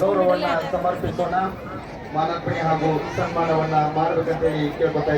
ಗೌರವವನ್ನ ಸಮರ್ಪಿಸೋಣ. ಮಾನಪ್ರಿಯ ಹಾಗೂ ಸನ್ಮಾನವನ್ನ ಮಾಡಬೇಕಂತೇಳಿ ಕೇಳ್ಕೊತಾ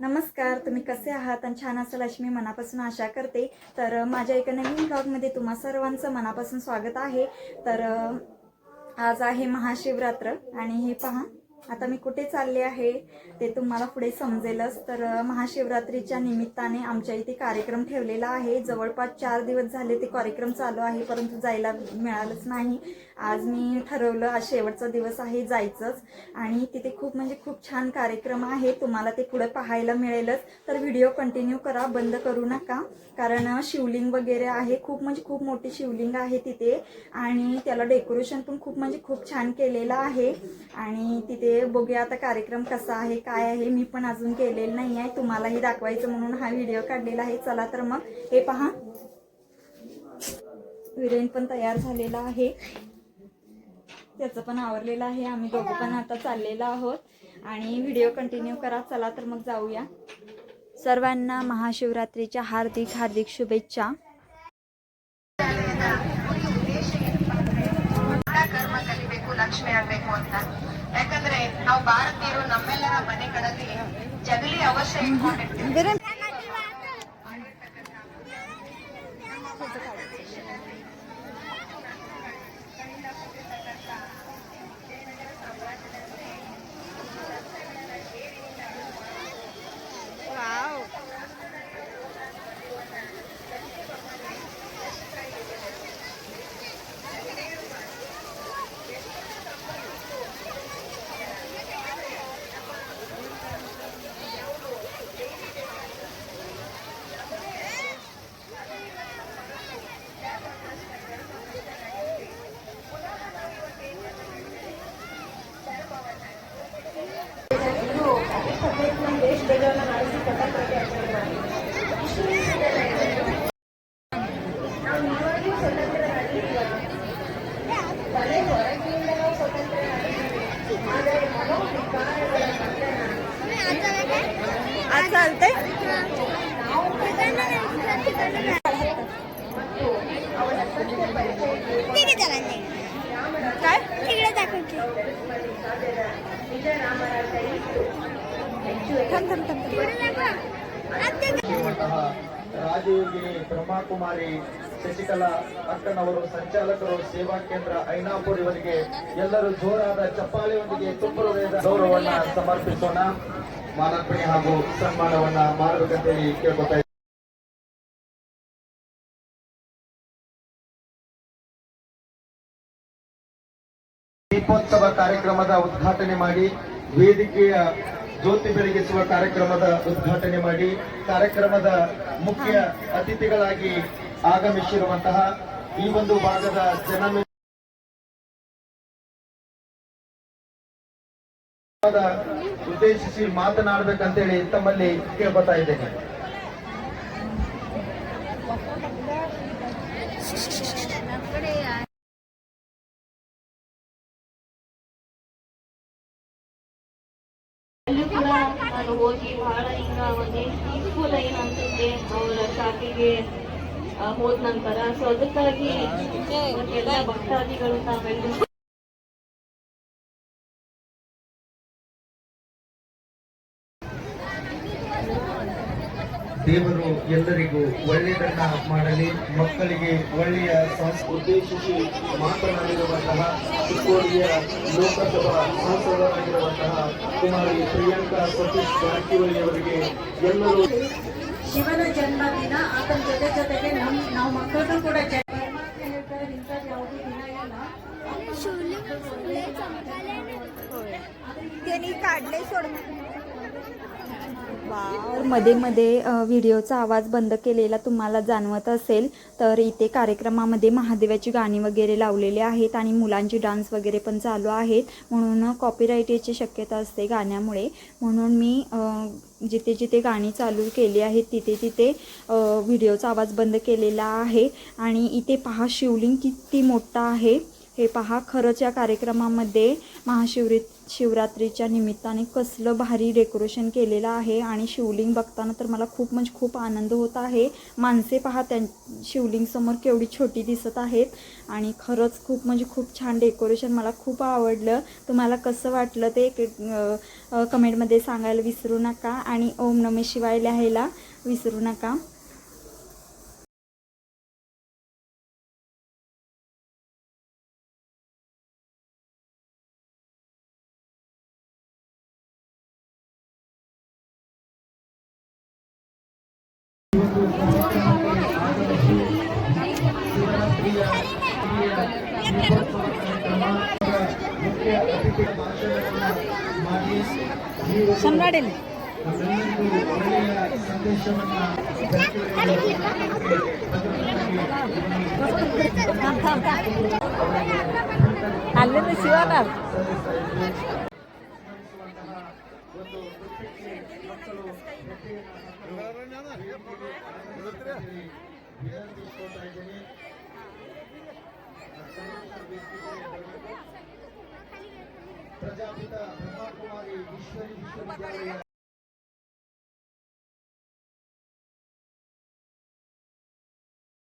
नमस्कार तुम्ही कसे आहात? आणि छान असाल अशी मी मनापासून आशा करते. तर माझ्या एका नवीन ब्लॉगमध्ये तुम्हा सर्वांचं मनापासून स्वागत आहे. तर आज आहे महाशिवरात्र आणि हे पहा आता मी कुठे चालले आहे ते तुम्हाला पुढे समजेलच. तर महाशिवरात्रीच्या निमित्ताने आमच्या इथे कार्यक्रम ठेवलेला आहे. जवळपास चार दिवस झाले ते कार्यक्रम चालू आहे परंतु जायला मिळालंच नाही. आज मी ठरवलं आज शेवटचा दिवस आहे जायचंच. आणि तिथे खूप म्हणजे खूप छान कार्यक्रम आहे. तुम्हाला ते पुढे पाहायला मिळेलच. तर व्हिडिओ कंटिन्यू करा बंद करू नका. कारण शिवलिंग वगैरे आहे. खूप म्हणजे खूप मोठी शिवलिंग आहे तिथे. आणि त्याला डेकोरेशन पण खूप म्हणजे खूप छान केलेलं आहे. आणि तिथे ते बघूया आता कार्यक्रम कसा आहे काय आहे मी पण अजून केलेलं नाही आहे. तुम्हालाही दाखवायचं म्हणून हा व्हिडिओ काढलेला आहे. चला तर मग हे पहा. विरेन पण तयार झालेला आहे. त्याचं पण आवरलेलं आहे. आम्ही दोघं पण आता चाललेलो आहोत. आणि व्हिडिओ कंटिन्यू करा. चला तर मग जाऊया. सर्वांना महाशिवरात्रीच्या हार्दिक हार्दिक शुभेच्छा. लक्ष्मी ಯಾಕಂದ್ರೆ ನಾವು ಭಾರತೀಯರು ನಮ್ಮೆಲ್ಲರ ಮನೆಗಳಲ್ಲಿ ಜಗಲಿ ಅವಶ್ಯ ಇಟ್ಕೊಂಡಿರ್ತೀವಿ. काय थांब थांब थांब ಶ್ರೀಮಂತಹ ರಾಜಯೋಗಿನಿ ಬ್ರಹ್ಮಕುಮಾರಿ ಶಶಿಕಲಾ ಅಕ್ಕನವರು ಸಂಚಾಲಕರು ಸೇವಾ ಕೇಂದ್ರ ಐನಾಪುರ್ ಇವರಿಗೆ ಎಲ್ಲರೂ ಜೋರಾದ ಚಪ್ಪಾಳೆಯೊಂದಿಗೆ ತುಂಬ ಹೃದಯದ ಗೌರವವನ್ನ ಸಮರ್ಪಿಸೋಣ ಮಾಲಾರ್ಪಣೆ ಹಾಗೂ ಸನ್ಮಾನವನ್ನ ಮಾಡಬೇಕಂತೇಳಿ ಕೇಳ್ಕೊತಾ ದೀಪೋತ್ಸವ ಕಾರ್ಯಕ್ರಮದ ಉದ್ಘಾಟನೆ ಮಾಡಿ, ವೇದಿಕೆಯ ಜ್ಯೋತಿ ಬೆಳಗಿಸುವ ಕಾರ್ಯಕ್ರಮದ ಉದ್ಘಾಟನೆ ಮಾಡಿ, ಕಾರ್ಯಕ್ರಮದ ಮುಖ್ಯ ಅತಿಥಿಗಳಾಗಿ ಆಗಮಿಸಿರುವಂತಹ ಈ ಒಂದು ಭಾಗದ ಜನ ಉದ್ದೇಶಿಸಿ ಮಾತನಾಡಬೇಕಂತೇಳಿ ತಮ್ಮಲ್ಲಿ ಕೇಳ್ಕೊತಾ ಇದ್ದೇನೆ. ನಾನು ಹೋಗಿ ಬಹಳ ಈಗ ಒಂದು ಪೀಸ್ಫುಲ್ ಏನು ಅನ್ಸುತ್ತೆ ಅವರ ಶಾಖೆಗೆ ಹೋದ ನಂತರ. ಸೊ ಅದಕ್ಕಾಗಿ ಎಲ್ಲ ಭಕ್ತಾದಿಗಳು ತಾವೆಲ್ಲರೂ ಎಲ್ಲರಿಗೂ ಒಳ್ಳೆಯದನ್ನ ಮಾಡಲಿ ಮಕ್ಕಳಿಗೆ ಒಳ್ಳೆಯ ಸಂಸ್ ಉದ್ದೇಶಿಸಿ ಮಾತನಾಡಿರುವಂತಹ ಚಿಕ್ಕೋಡಿಯ ಲೋಕಸಭಾ ಸಂಸದರಾಗಿರುವಂತಹ ಕುಮಾರಿ ಪ್ರಿಯಾಂಕಾ ಸತೀಶ್ ಜಾರಕಿಹೊಳಿ ಅವರಿಗೆ ಎಲ್ಲರೂ ಶಿವನ ಜನ್ಮದಿನ ಆತನ ಜೊತೆ ಜೊತೆಗೆ ನಮ್ ನಾವು ಮಕ್ಕಳನ್ನು ಕೂಡ ಜ- ಪರಮಾತ್ಮ ಹೇಳ್ತಾರೆ ಇಂಥದ್ದು ಯಾವುದೇ ದಿನ ಇಲ್ಲ त्यांनी काढले सोड तर मध्ये मध्ये व्हिडिओचा आवाज बंद केलेला तुम्हाला जाणवत असेल तर इथे कार्यक्रमामध्ये महादेवाची गाणी वगैरे लावलेली आहेत आणि मुलांची डान्स वगैरे पण चालू आहेत. म्हणून कॉपीराईट याची शक्यता असते गाण्यामुळे. म्हणून मी जिथे जिथे गाणी चालू केली आहेत तिथे तिथे व्हिडिओचा आवाज बंद केलेला आहे. आणि इथे पहा शिवलिंग किती मोठा आहे. हे पहा खरंच या कार्यक्रमामध्ये महाशिवरी शिवरात्रीच्या निमित्ताने कसलं भारी डेकोरेशन केलेलं आहे आणि शिवलिंग बघताना तर मला खूप म्हणजे खूप आनंद होत आहे. माणसे पहा त्या शिवलिंगसमोर केवढी छोटी दिसत आहेत आणि खरंच खूप म्हणजे खूप छान डेकोरेशन मला खूप आवडलं. तुम्हाला कसं वाटलं ते कमेंटमध्ये सांगायला विसरू नका आणि ओम नमे शिवाय लिहायला विसरू नका. ಸಮ್ರಾಡಿಲ್ಲ ಅಲ್ಲಿಂದ ಶಿವನ ಪ್ರಜಾಪಿತ ಬ್ರಹ್ಮಕುಮಾರಿ ಈಶ್ವರಿ ವಿಶ್ವವಿದ್ಯಾಲಯ.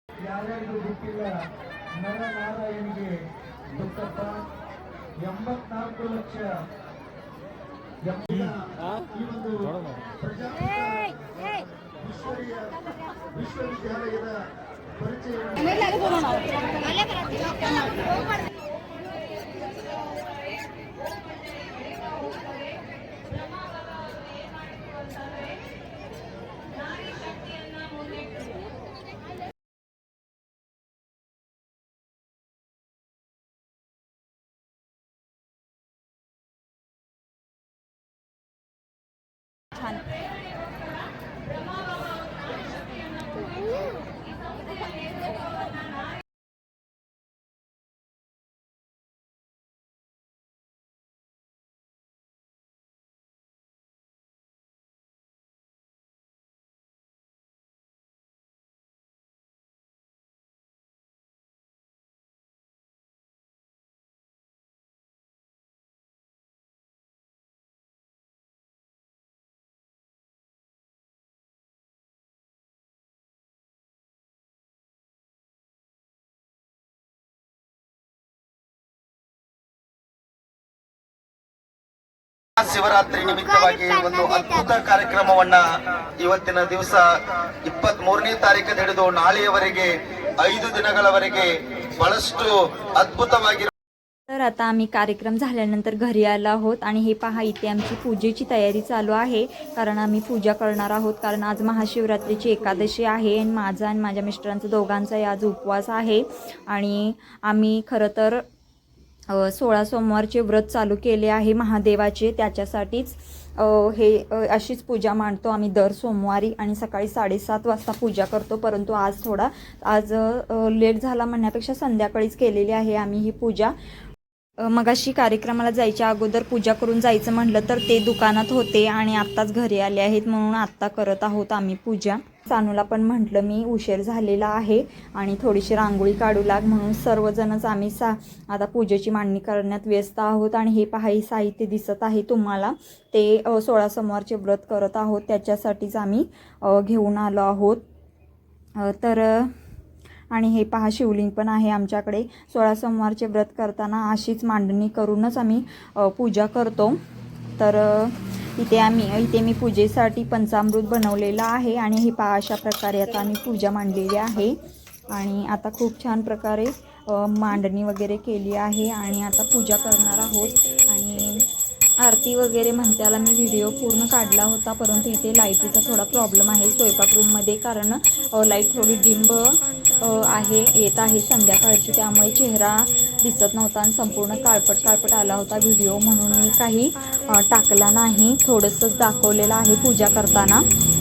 ಯಾರ್ಯಾರಿಗೂ ಗೊತ್ತಿಲ್ಲ ನರನಾರಾಯಣಿಗೆ ಗೊತ್ತಪ್ಪ ಎಂಬತ್ನಾಲ್ಕು ಲಕ್ಷ ಈ ಒಂದು ಪ್ರಜಾಪಿತ ವಿಶ್ವವಿದ್ಯಾಲಯದ Gracias. ಶಿವರಾತ್ರಿ ನಿಮಿತ್ತವಾಗಿ ಒಂದು ಅದ್ಭುತ ಕಾರ್ಯಕ್ರಮವನ್ನ ಇವತ್ತಿನ ದಿವಸ ಇಪ್ಪತ್ತ್ ಮೂರನೇ ತಾರೀಕು ಹಿಡಿದು ನಾಳೆಯವರೆಗೆ ಐದು ದಿನಗಳವರೆಗೆ ಬಹಳಷ್ಟು ಅದ್ಭುತವಾಗಿ तर आता आम्ही कार्यक्रम झाल्यानंतर घरी आलो आहोत आणि हे पहा इथे आमची पूजेची तयारी चालू आहे कारण आम्ही पूजा करणार आहोत कारण आज महाशिवरात्रीची एकादशी आहे आणि माझा आणि माझ्या मिस्टरांचा दोघांचाही आज उपवास आहे आणि आम्ही खरं तर अ, सोळा सोमवारचे व्रत चालू केले आहे महादेवाचे. त्याच्यासाठीच हे अशीच पूजा मांडतो आम्ही दर सोमवारी आणि सकाळी साडेसात वाजता पूजा करतो. परंतु आज थोडा आज लेट झाला म्हणण्यापेक्षा संध्याकाळीच केलेली आहे आम्ही ही पूजा. मगाशी कार्यक्रमाला जायच्या अगोदर पूजा करून जायचं म्हटलं तर ते दुकानात होते आणि आत्ताच घरी आले आहेत म्हणून आत्ता करत आहोत आम्ही पूजा. सानूला पण म्हटलं मी उशीर झालेला आहे आणि थोडीशी रांगोळी काढू लाग. म्हणून सर्वजणच आम्ही सा आता पूजेची मांडणी करण्यात व्यस्त आहोत आणि हे पहा हे साहित्य दिसत आहे तुम्हाला. ते सोळा सोमवारचे व्रत करत आहोत. त्याच्यासाठीच आम्ही घेऊन आलो आहोत. तर आणि हे पहा शिवलिंग पण आहे आमच्याकडे. सोळा सोमवारचे व्रत करताना अशीच मांडणी करूनच आम्ही पूजा करतो. तर इथे आम्ही इथे मी पूजेसाठी पंचामृत बनवलेलं आहे आणि हे पहा अशा प्रकारे आता आम्ही पूजा मांडलेली आहे. आणि आता खूप छान प्रकारे मांडणी वगैरे केली आहे आणि आता पूजा करणार आहोत. आणि आरती वगैरे म्हणत्याला मी व्हिडिओ पूर्ण काढला होता परंतु इथे लाईटीचा थोडा प्रॉब्लेम आहे स्वयंपाक रूममध्ये कारण लाइट थोडी डिंब आहे येत आहे संध्याकाळची त्यामुळे चेहरा दिसत नव्हता आणि संपूर्ण काळपट काळपट आला होता व्हिडिओ म्हणून मी काही टाकला नाही. थोडंसंच दाखवलेलं आहे पूजा करताना.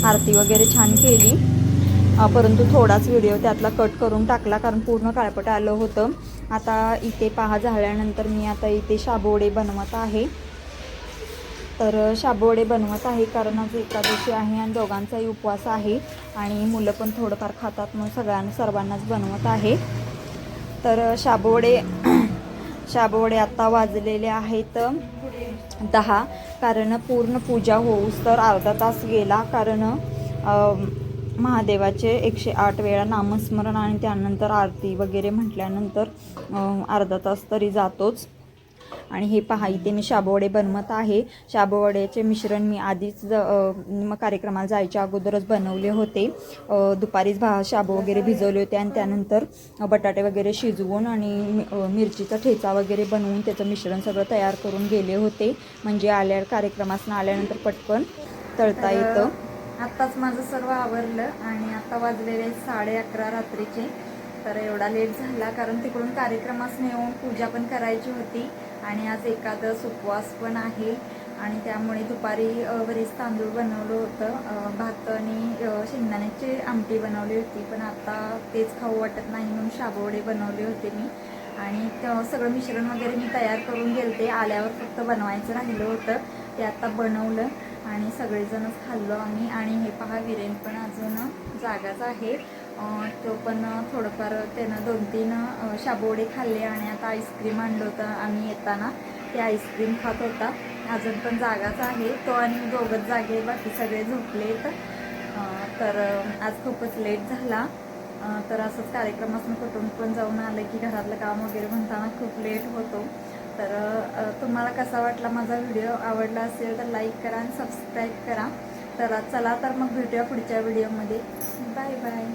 आरती वगैरे छान केली. परंतु थोडाच व्हिडिओ त्यातला कट करून टाकला कारण पूर्ण काळपट आलं होतं. आता इथे पहा झाल्यानंतर मी आता इथे शाबोडे बनवत आहे. तर शाबोडे बनवत आहे कारण आज एकादशी आहे आणि दोघांचाही उपवास आहे आणि मुलं पण थोडंफार खातात म्हणून सगळ्यांना सर्वांनाच बनवत आहे. तर शाबोडे शाबोडे आत्ता वाजलेले आहेत दहा. कारण पूर्ण पूजा होऊस तर अर्धा तास गेला कारण महादेवाचे एकशे आठ वेळा नामस्मरण आणि त्यानंतर आरती वगैरे म्हटल्यानंतर अर्धा तास तरी जातोच. आणि हे पहा इथे मी शाबूवडे बनवत आहे. शाबूवड्याचे मिश्रण मी आधीच कार्यक्रमाला जायच्या अगोदरच बनवले होते. दुपारीच भा शाबू वगैरे भिजवले होते आणि त्यानंतर बटाटे वगैरे शिजवून आणि मिरचीचा ठेचा वगैरे बनवून त्याचं मिश्रण सगळं तयार करून गेले होते. म्हणजे आल्या कार्यक्रमासनं आल्यानंतर पटकन तळता येतं. आत्ताच माझं सर्व आवरलं आणि आता वाजलेले साडे अकरा रात्रीचे. तर एवढा लेट झाला कारण तिकडून कार्यक्रमास येऊन पूजा पण करायची होती. आणि आज एखादं उपवास पण आहे. आणि त्यामुळे दुपारी अ, बरीच तांदूळ बनवलं होतं. भात आणि शेंगदाण्याची आमटी बनवली होती. पण आता तेच खाऊ वाटत नाही म्हणून शाबोवडे बनवले होते मी. आणि सगळं मिश्रण वगैरे मी तयार करून गेलते. आल्यावर फक्त बनवायचं राहिलं होतं. ते आता बनवलं आणि सगळेजणच खाल्लो आम्ही. आणि हे पहा विरेन पण अजून जागाच आहे. तो पण थोडंफार त्यानं दोन तीन शाबोडे खाल्ले आणि आता आईस्क्रीम आणलं होतं आम्ही येताना. ते आईस्क्रीम खात होता. अजून पण जागाच आहे. तो आणि दोघंच जागे बाकी सगळे झोपलेत तर आज खूपच लेट झाला. तर असंच कार्यक्रमातून कुठून पण जाऊन आलं की घरातलं काम वगैरे म्हणताना खूप लेट होतो. तर तुम्हाला कसा वाटला माझा व्हिडिओ? आवडला असेल तर लाईक करा आणि सबस्क्राईब करा. तर चला तर मग भेटूया पुढच्या व्हिडिओमध्ये. Bye bye.